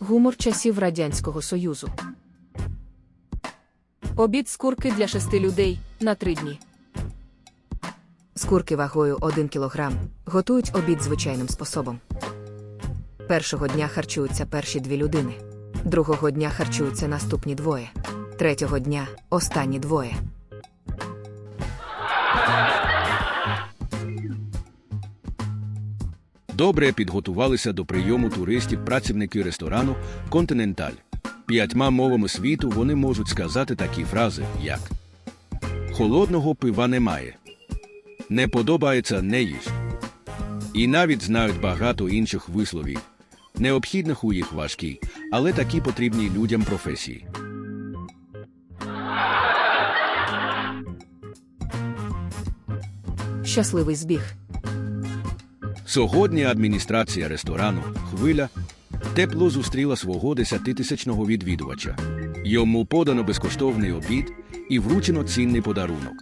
Гумор часів Радянського Союзу. Обід з курки для шести людей на три дні. З курки вагою 1 кг готують обід звичайним способом. Першого дня харчуються перші дві людини. Другого дня харчуються наступні двоє. Третього дня останні двоє. Добре підготувалися до прийому туристів працівники ресторану Континенталь. П'ятьма мовами світу вони можуть сказати такі фрази, як Холодного пива немає. Не подобається не їж. І навіть знають багато інших висловів, необхідних у їх важкій, але такі потрібні людям професії. Щасливий збіг. Сьогодні адміністрація ресторану Хвиля тепло зустріла свого десятитисячного відвідувача. Йому подано безкоштовний обід і вручено цінний подарунок.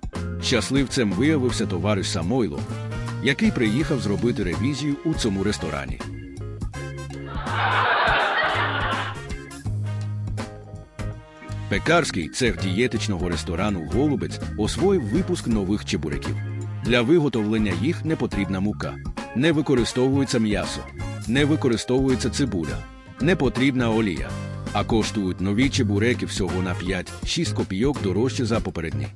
Щасливцем виявився товариш Самойло, який приїхав зробити ревізію у цьому ресторані. Пекарський цех дієтичного ресторану Голубець освоїв випуск нових чебуреків. Для виготовлення їх не потрібна мука. Не використовується м'ясо, не використовується цибуля, не потрібна олія. А коштують нові чебуреки всього на 5-6 копійок дорожче за попередні.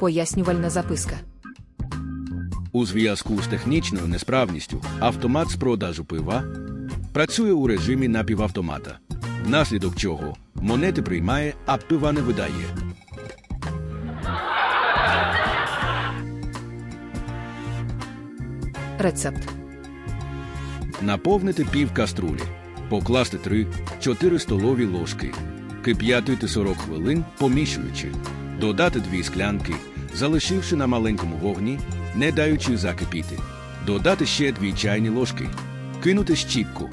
Пояснювальна записка. У зв'язку з технічною несправністю автомат з продажу пива працює у режимі напівавтомата, внаслідок чого монети приймає, а пива не видає. Рецепт. Наповнити пів каструлі, покласти 3-4 столові ложки, кип'ятити 40 хвилин, помішуючи, додати 2 склянки, залишивши на маленькому вогні, не даючи закипіти, додати ще 2 чайні ложки, кинути щіпку,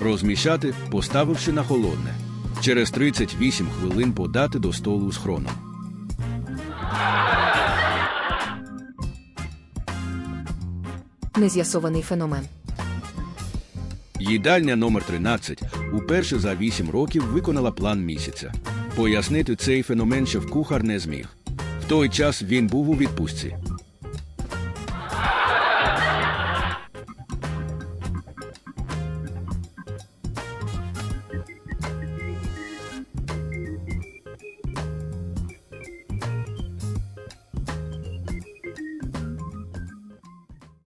розмішати, поставивши на холодне. Через 38 хвилин подати до столу з хроном. Нез'ясований феномен. Їдальня номер 13 уперше за 8 років виконала план місяця. Пояснити цей феномен шеф-кухар не зміг. В той час він був у відпустці.